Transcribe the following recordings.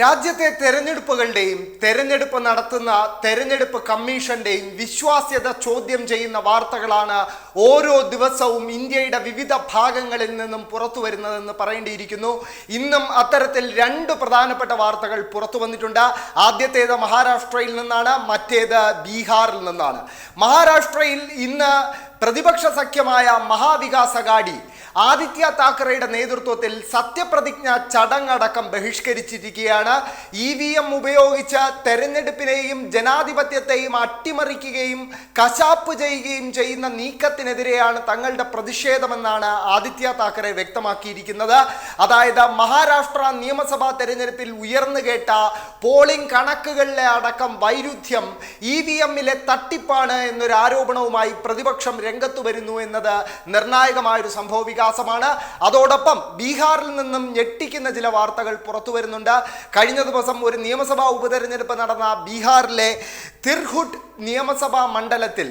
രാജ്യത്തെ തെരഞ്ഞെടുപ്പുകളുടെയും തെരഞ്ഞെടുപ്പ് നടത്തുന്ന തെരഞ്ഞെടുപ്പ് കമ്മീഷന്റെയും വിശ്വാസ്യത ചോദ്യം ചെയ്യുന്ന വാർത്തകളാണ് ഓരോ ദിവസവും ഇന്ത്യയുടെ വിവിധ ഭാഗങ്ങളിൽ നിന്നും പുറത്തു വരുന്നതെന്ന് പറയേണ്ടിയിരിക്കുന്നു. ഇന്നും അത്തരത്തിൽ രണ്ട് പ്രധാനപ്പെട്ട വാർത്തകൾ പുറത്തു വന്നിട്ടുണ്ട്. ആദ്യത്തേത് മഹാരാഷ്ട്രയിൽ നിന്നാണ് മറ്റേത് ബീഹാറിൽ നിന്നാണ്. മഹാരാഷ്ട്രയിൽ ഇന്ന് പ്രതിപക്ഷ സഖ്യമായ മഹാവികാസ് അഗാഡി ആദിത്യ താക്കറെയുടെ നേതൃത്വത്തിൽ സത്യപ്രതിജ്ഞ ചടങ്ങടക്കം ബഹിഷ്കരിച്ചിരിക്കുകയാണ്. ഇ വി എം ഉപയോഗിച്ച് തെരഞ്ഞെടുപ്പിനെയും ജനാധിപത്യത്തെയും അട്ടിമറിക്കുകയും കശാപ്പ് ചെയ്യുകയും ചെയ്യുന്ന നീക്കത്തിനെതിരെയാണ് തങ്ങളുടെ പ്രതിഷേധമെന്നാണ് ആദിത്യ താക്കറെ വ്യക്തമാക്കിയിരിക്കുന്നത്. അതായത് മഹാരാഷ്ട്ര നിയമസഭാ തെരഞ്ഞെടുപ്പിൽ ഉയർന്നു കേട്ട പോളിംഗ് കണക്കുകളിലെ അടക്കം വൈരുദ്ധ്യം ഇ വി എമ്മിലെ തട്ടിപ്പാണ് എന്നൊരു ആരോപണവുമായി പ്രതിപക്ഷം രംഗത്തു വരുന്നു എന്നത് നിർണായകമായൊരു സംഭവ വികാസമാണ് അതോടൊപ്പം ബീഹാറിൽ നിന്നും ഞെട്ടിക്കുന്ന ചില വാർത്തകൾ പുറത്തു വരുന്നുണ്ട്. കഴിഞ്ഞ ദിവസം ഒരു നിയമസഭാ ഉപതെരഞ്ഞെടുപ്പ് നടന്ന ബീഹാറിലെ തിർഹുട്ട് നിയമസഭാ മണ്ഡലത്തിൽ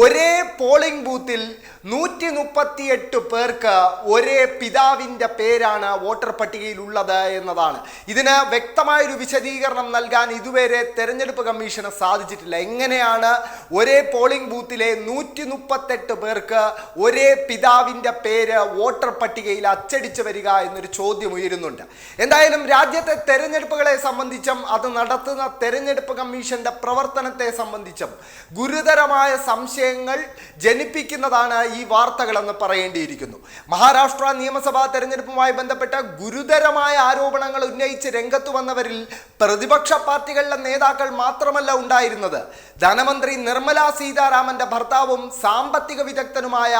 ഒരേ പോളിംഗ് ബൂത്തിൽ നൂറ്റി മുപ്പത്തിയെട്ട് പേർക്ക് ഒരേ പിതാവിന്റെ പേരാണ് വോട്ടർ പട്ടികയിൽ ഉള്ളത് എന്നതാണ്. ഇതിന് വ്യക്തമായൊരു വിശദീകരണം നൽകാൻ ഇതുവരെ തെരഞ്ഞെടുപ്പ് കമ്മീഷന് സാധിച്ചിട്ടില്ല. എങ്ങനെയാണ് ഒരേ പോളിംഗ് ബൂത്തിലെ നൂറ്റി മുപ്പത്തെട്ട് പേർക്ക് ഒരേ പിതാവിന്റെ പേര് വോട്ടർ പട്ടികയിൽ അച്ചടിച്ചു വരിക എന്നൊരു ചോദ്യം ഉയരുന്നുണ്ട്. എന്തായാലും രാജ്യത്തെ തെരഞ്ഞെടുപ്പുകളെ സംബന്ധിച്ചും അത് നടത്തുന്ന തെരഞ്ഞെടുപ്പ് കമ്മീഷന്റെ പ്രവർത്തനത്തെ സംബന്ധിച്ചും ഗുരുതരമായ സംശയങ്ങൾ ജനിപ്പിക്കുന്നതാണ് ഈ വാർത്തകളെന്ന് പറയേണ്ടിയിരിക്കുന്നു. മഹാരാഷ്ട്ര നിയമസഭാ തെരഞ്ഞെടുപ്പുമായി ബന്ധപ്പെട്ട ഗുരുതരമായ ആരോപണങ്ങൾ ഉന്നയിച്ച് രംഗത്ത് വന്നവരിൽ പ്രതിപക്ഷ പാർട്ടികളിലെ നേതാക്കൾ മാത്രമല്ല ഉണ്ടായിരുന്നത്. ധനമന്ത്രി നിർമ്മല സീതാരാമന്റെ ഭർത്താവും സാമ്പത്തിക വിദഗ്ധനുമായ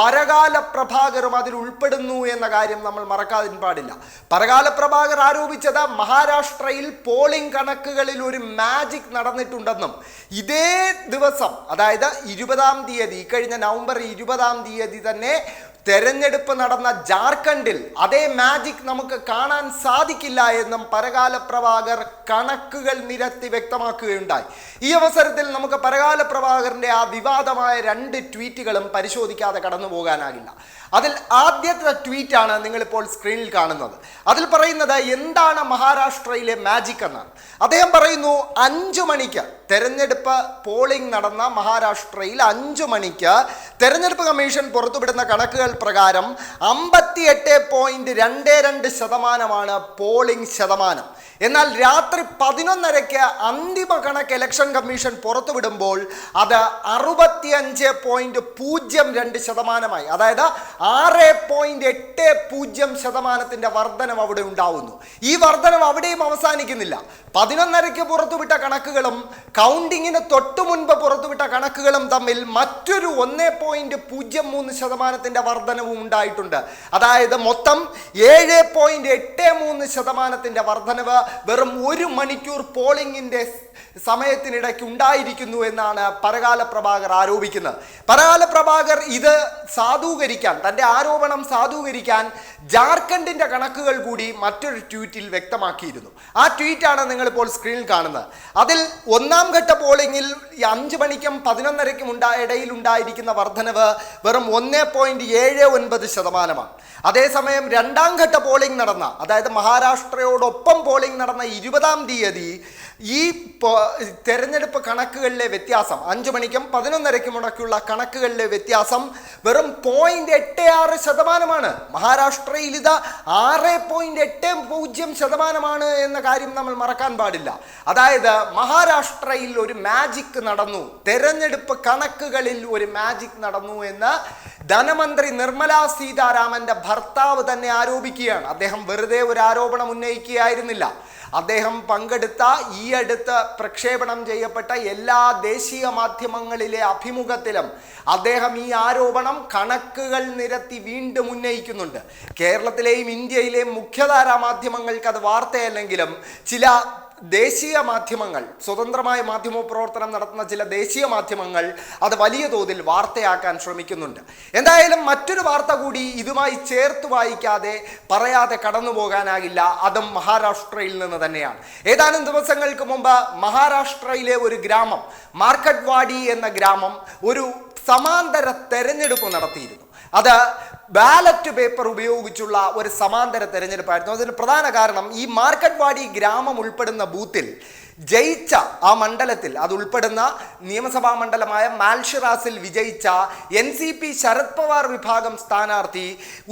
പരകാല പ്രഭാകറും അതിൽ ഉൾപ്പെടുന്നു എന്ന കാര്യം നമ്മൾ മറക്കാതിൻ പാടില്ല. പരകാല പ്രഭാകർ ആരോപിച്ചത് മഹാരാഷ്ട്രയിൽ പോളിംഗ് കണക്കുകളിൽ ഒരു മാജിക് നടന്നിട്ടുണ്ടെന്നും ഇതേ ദിവസം അതായത് ഇരുപതാം തീയതി കഴിഞ്ഞ നവംബർ ഇരുപതാം തീയതി തന്നെ തെരഞ്ഞെടുപ്പ് നടന്ന ജാർഖണ്ഡിൽ അതേ മാജിക് നമുക്ക് കാണാൻ സാധിക്കില്ല എന്നും പരകാല പ്രഭാകർ കണക്കുകൾ നിരത്തി വ്യക്തമാക്കുകയുണ്ടായി. ഈ അവസരത്തിൽ നമുക്ക് പരകാല പ്രഭാകറിന്റെ ആ വിവാദമായ രണ്ട് ട്വീറ്റുകളും പരിശോധിക്കാതെ കടന്നു പോകാനാകില്ല അതിൽ ആദ്യത്തെ ട്വീറ്റ് ട്വീറ്റാണ് നിങ്ങളിപ്പോൾ സ്ക്രീനിൽ കാണുന്നത്. അതിൽ പറയുന്നത് എന്താണ് മഹാരാഷ്ട്രയിലെ മാജിക് എന്നാണ് അദ്ദേഹം പറയുന്നു അഞ്ചു മണിക്ക് തെരഞ്ഞെടുപ്പ് പോളിംഗ് നടന്ന മഹാരാഷ്ട്രയിൽ അഞ്ചു മണിക്ക് തെരഞ്ഞെടുപ്പ് കമ്മീഷൻ പുറത്തുവിടുന്ന കണക്കുകൾ പ്രകാരം അമ്പത്തി എട്ട് പോയിന്റ് രണ്ട് രണ്ട് ശതമാനമാണ് പോളിംഗ് ശതമാനം. എന്നാൽ രാത്രി പതിനൊന്നരയ്ക്ക് അന്തിമ കണക്ക് ഇലക്ഷൻ കമ്മീഷൻ പുറത്തുവിടുമ്പോൾ അത് അറുപത്തിയഞ്ച് പോയിന്റ് പൂജ്യം രണ്ട് ശതമാനമായി. അതായത് ആറ് പോയിന്റ് എട്ട് പൂജ്യം ശതമാനത്തിന്റെ വർധനം അവിടെ ഉണ്ടാവുന്നു. ഈ വർധനം അവിടെയും അവസാനിക്കുന്നില്ല. പതിനൊന്നരയ്ക്ക് പുറത്തുവിട്ട കണക്കുകളും കൗണ്ടിങ്ങിന് തൊട്ടു മുൻപ് പുറത്തുവിട്ട കണക്കുകളും തമ്മിൽ മറ്റൊരു ഒന്ന് പോയിന്റ് പൂജ്യം മൂന്ന് ശതമാനത്തിന്റെ വർധനവും ഉണ്ടായിട്ടുണ്ട്. അതായത് മൊത്തം ഏഴ് പോയിന്റ് എട്ട് മൂന്ന് ശതമാനത്തിന്റെ വർധനവ് വെറും ഒരു മണിക്കൂർ പോളിംഗിന്റെ സമയത്തിനിടയ്ക്ക് ഉണ്ടായിരിക്കുന്നു എന്നാണ് പരകാല പ്രഭാകർ ആരോപിക്കുന്നത്. പരകാല പ്രഭാകർ ഇത് സാധൂകരിക്കാൻ തന്റെ ആരോപണം സാധൂകരിക്കാൻ ജാർഖണ്ഡിന്റെ കണക്കുകൾ കൂടി മറ്റൊരു ട്വീറ്റിൽ വ്യക്തമാക്കിയിരുന്നു. ആ ട്വീറ്റാണ് നിങ്ങളിപ്പോൾ സ്ക്രീനിൽ കാണുന്നത്. അതിൽ ഒന്നാം ഘട്ട പോളിംഗിൽ അഞ്ച് മണിക്കും പതിനൊന്നരയ്ക്കും ഉണ്ടാ ഇടയിൽ ഉണ്ടായിരിക്കുന്ന വർധനവ് വെറും ഒന്ന് പോയിന്റ് ഏഴ് ഒൻപത് ശതമാനമാണ്. അതേസമയം രണ്ടാം ഘട്ട പോളിംഗ് നടന്ന അതായത് മഹാരാഷ്ട്രയോടൊപ്പം പോളിംഗ് നടന്ന ഇരുപതാം തീയതി ഈ തെരഞ്ഞെടുപ്പ് കണക്കുകളിലെ വ്യത്യാസം അഞ്ചു മണിക്കും പതിനൊന്നരയ്ക്കും മുടക്കുള്ള കണക്കുകളിലെ വ്യത്യാസം വെറും പോയിന്റ് എട്ട് ആറ് ശതമാനമാണ്. മഹാരാഷ്ട്രയിൽ ഇത് ആറ് പോയിന്റ് എട്ട് പൂജ്യം ശതമാനമാണ് എന്ന കാര്യം നമ്മൾ മറക്കാൻ പാടില്ല. അതായത് മഹാരാഷ്ട്രയിൽ ഒരു മാജിക് നടന്നു. തെരഞ്ഞെടുപ്പ് കണക്കുകളിൽ ഒരു മാജിക് നടന്നു എന്ന് ധനമന്ത്രി നിർമ്മല സീതാരാമന്റെ ഭർത്താവ് തന്നെ ആരോപിക്കുകയാണ്. അദ്ദേഹം വെറുതെ ഒരു ആരോപണം ഉന്നയിക്കുകയായിരുന്നില്ല. അദ്ദേഹം പങ്കെടുത്ത ഈ അടുത്ത് പ്രക്ഷേപണം ചെയ്യപ്പെട്ട എല്ലാ ദേശീയ മാധ്യമങ്ങളിലെ അഭിമുഖത്തിലും അദ്ദേഹം ഈ ആരോപണം കണക്കുകൾ നിരത്തി വീണ്ടും ഉന്നയിക്കുന്നുണ്ട്. കേരളത്തിലെയും ഇന്ത്യയിലെയും മുഖ്യധാരാ മാധ്യമങ്ങൾക്ക് അത് വാർത്തയല്ലെങ്കിലും ചില ദേശീയ മാധ്യമങ്ങൾ സ്വതന്ത്രമായ മാധ്യമ പ്രവർത്തനം നടത്തുന്ന ചില ദേശീയ മാധ്യമങ്ങൾ അത് വലിയ തോതിൽ വാർത്തയാക്കാൻ ശ്രമിക്കുന്നുണ്ട്. എന്തായാലും മറ്റൊരു വാർത്ത കൂടി ഇതുമായി ചേർത്ത് വായിക്കാതെ പറയാതെ കടന്നു പോകാനാകില്ല. അതും മഹാരാഷ്ട്രയിൽ നിന്ന് തന്നെയാണ്. ഏതാനും ദിവസങ്ങൾക്ക് മുമ്പ് മഹാരാഷ്ട്രയിലെ ഒരു ഗ്രാമം മാർക്കറ്റ് വാടി എന്ന ഗ്രാമം ഒരു സമാന്തര തെരഞ്ഞെടുപ്പ് നടത്തിയിരുന്നു. അത് ബാലറ്റ് പേപ്പർ ഉപയോഗിച്ചുള്ള ഒരു സമാന്തര തെരഞ്ഞെടുപ്പായിരുന്നു. അതിന് പ്രധാന കാരണം ഈ മാർക്കറ്റ്വാടി ഗ്രാമം ഉൾപ്പെടുന്ന ബൂത്തിൽ ജയിച്ച ആ മണ്ഡലത്തിൽ അത് ഉൾപ്പെടുന്ന നിയമസഭാ മണ്ഡലമായ മാൽഷിറാസിൽ വിജയിച്ച N C P Sharad Pawar വിഭാഗം സ്ഥാനാർത്ഥി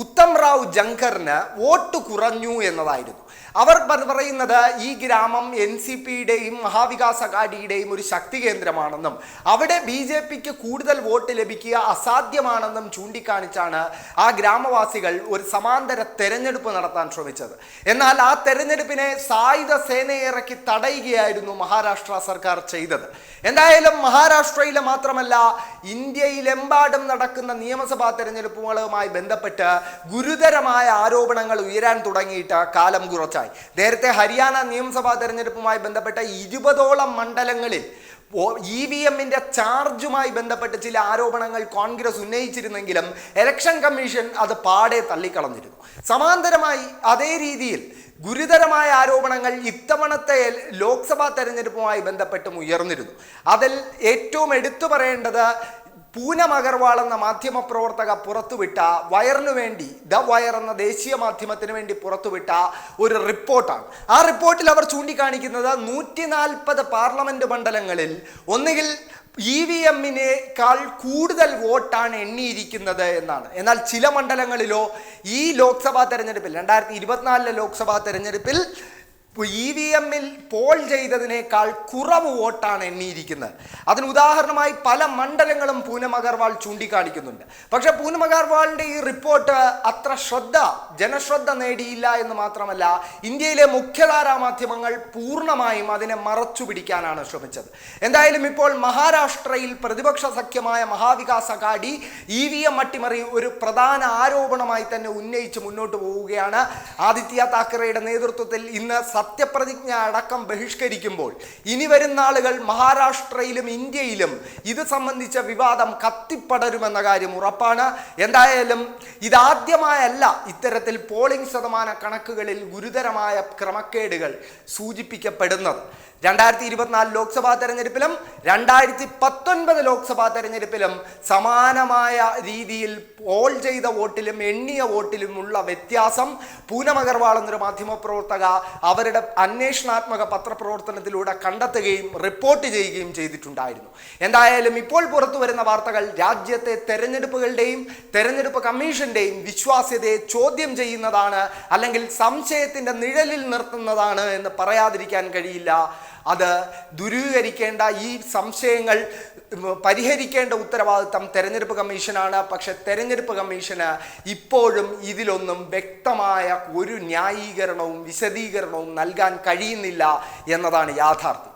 ഉത്തം റാവു ജങ്കറിന് വോട്ട് കുറഞ്ഞു എന്നതായിരുന്നു. അവർ പറയുന്നത് ഈ ഗ്രാമം എൻ സി പിയുടെയും മഹാവികാസ് അഘാഡിയുടെയും ഒരു ശക്തി കേന്ദ്രമാണെന്നും അവിടെ ബി ജെ പിക്ക് കൂടുതൽ വോട്ട് ലഭിക്കുക അസാധ്യമാണെന്നും ചൂണ്ടിക്കാണിച്ചാണ് ആ ഗ്രാമവാസികൾ ഒരു സമാന്തര തെരഞ്ഞെടുപ്പ് നടത്താൻ ശ്രമിച്ചത്. എന്നാൽ ആ തെരഞ്ഞെടുപ്പിനെ സായുധ സേനയെ ഇറക്കി തടയുകയായിരുന്നു മഹാരാഷ്ട്ര സർക്കാർ ചെയ്തത്. എന്തായാലും മഹാരാഷ്ട്രയിലെ മാത്രമല്ല ഇന്ത്യയിലെമ്പാടും നടക്കുന്ന നിയമസഭാ തെരഞ്ഞെടുപ്പുകളുമായി ബന്ധപ്പെട്ട് ഗുരുതരമായ ആരോപണങ്ങൾ ഉയരാൻ തുടങ്ങിയിട്ട് കാലം കുറച്ചായി. നേരത്തെ ഹരിയാന നിയമസഭാ തെരഞ്ഞെടുപ്പുമായി ബന്ധപ്പെട്ട ഇരുപതോളം മണ്ഡലങ്ങളിൽ ഇ വി എമ്മിന്റെ ചാർജുമായി ബന്ധപ്പെട്ട് ചില ആരോപണങ്ങൾ കോൺഗ്രസ് ഉന്നയിച്ചിരുന്നെങ്കിലും ഇലക്ഷൻ കമ്മീഷൻ അത് പാടെ തള്ളിക്കളഞ്ഞിരുന്നു. സമാന്തരമായി അതേ രീതിയിൽ ഗുരുതരമായ ആരോപണങ്ങൾ ഇത്തവണത്തെ ലോക്സഭാ തെരഞ്ഞെടുപ്പുമായി ബന്ധപ്പെട്ടും ഉയർന്നിരുന്നു. അതിൽ ഏറ്റവും എടുത്തു പറയേണ്ടത് പൂനം അഗർവാൾ എന്ന മാധ്യമപ്രവർത്തക പുറത്തുവിട്ട വയറിനു വേണ്ടി ദ വയർ എന്ന ദേശീയ മാധ്യമത്തിന് വേണ്ടി പുറത്തുവിട്ട ഒരു റിപ്പോർട്ടാണ്. ആ റിപ്പോർട്ടിൽ അവർ ചൂണ്ടിക്കാണിക്കുന്നത് നൂറ്റി നാൽപ്പത് പാർലമെന്റ് മണ്ഡലങ്ങളിൽ ഒന്നുകിൽ ഇ വി എമ്മിനേക്കാൾ കൂടുതൽ വോട്ടാണ് എണ്ണിയിരിക്കുന്നത് എന്നാണ്. എന്നാൽ ചില മണ്ഡലങ്ങളിലോ ഈ ലോക്സഭാ തെരഞ്ഞെടുപ്പിൽ രണ്ടായിരത്തി ഇരുപത്തിനാലിലെ ലോക്സഭാ തെരഞ്ഞെടുപ്പിൽ ഇ വി എമ്മിൽ പോൾ ചെയ്തതിനേക്കാൾ കുറവ് വോട്ടാണ് എണ്ണിയിരിക്കുന്നത്. അതിന് ഉദാഹരണമായി പല മണ്ഡലങ്ങളും പൂനം അഗർവാൾ ചൂണ്ടിക്കാണിക്കുന്നുണ്ട്. പക്ഷെ പൂനം അഗർവാളിന്റെ ഈ റിപ്പോർട്ട് അത്ര ശ്രദ്ധ ജനശ്രദ്ധ നേടിയില്ല എന്ന് മാത്രമല്ല ഇന്ത്യയിലെ മുഖ്യധാരാ മാധ്യമങ്ങൾ പൂർണമായും അതിനെ മറച്ചു പിടിക്കാനാണ് ശ്രമിച്ചത്. എന്തായാലും ഇപ്പോൾ മഹാരാഷ്ട്രയിൽ പ്രതിപക്ഷ സഖ്യമായ Maha Vikas Aghadi E V M അട്ടിമറി ഒരു പ്രധാന ആരോപണമായി തന്നെ ഉന്നയിച്ച് മുന്നോട്ട് പോവുകയാണ്. ആദിത്യ താക്കറെയുടെ നേതൃത്വത്തിൽ ഇന്ന് സത്യപ്രതിജ്ഞ അടക്കം ബഹിഷ്കരിക്കുമ്പോൾ ഇനി വരുന്ന ആളുകൾ മഹാരാഷ്ട്രയിലും ഇന്ത്യയിലും ഇത് സംബന്ധിച്ച വിവാദം കത്തിപ്പടരുമെന്ന കാര്യം ഉറപ്പാണ്. എന്തായാലും ഇതാദ്യമായല്ല ഇത്തരത്തിൽ പോളിംഗ് ശതമാന കണക്കുകളിൽ ഗുരുതരമായ ക്രമക്കേടുകൾ സൂചിപ്പിക്കപ്പെടുന്നത്. രണ്ടായിരത്തി ഇരുപത്തിനാല് ലോക്സഭാ തെരഞ്ഞെടുപ്പിലും രണ്ടായിരത്തി പത്തൊൻപത് ലോക്സഭാ തെരഞ്ഞെടുപ്പിലും സമാനമായ രീതിയിൽ പോൾ ചെയ്ത വോട്ടിലും എണ്ണിയ വോട്ടിലുമുള്ള വ്യത്യാസം പൂനം അഗർവാൾ എന്നൊരു മാധ്യമപ്രവർത്തക അവരുടെ അന്വേഷണാത്മക പത്രപ്രവർത്തനത്തിലൂടെ കണ്ടെത്തുകയും റിപ്പോർട്ട് ചെയ്യുകയും ചെയ്തിട്ടുണ്ടായിരുന്നു എന്തായാലും ഇപ്പോൾ പുറത്തു വരുന്ന വാർത്തകൾ രാജ്യത്തെ തെരഞ്ഞെടുപ്പുകളുടെയും തെരഞ്ഞെടുപ്പ് കമ്മീഷന്റെയും വിശ്വാസ്യതയെ ചോദ്യം ചെയ്യുന്നതാണ് അല്ലെങ്കിൽ സംശയത്തിന്റെ നിഴലിൽ നിർത്തുന്നതാണ് എന്ന് പറയാതിരിക്കാൻ കഴിയില്ല. അത് ദുരീകരിക്കേണ്ട ഈ സംശയങ്ങൾ പരിഹരിക്കേണ്ട ഉത്തരവാദിത്തം തെരഞ്ഞെടുപ്പ് കമ്മീഷനാണ്. പക്ഷെ തെരഞ്ഞെടുപ്പ് കമ്മീഷന് ഇപ്പോഴും ഇതിലൊന്നും വ്യക്തമായ ഒരു ന്യായീകരണവും വിശദീകരണവും നൽകാൻ കഴിയുന്നില്ല എന്നതാണ് യാഥാർത്ഥ്യം.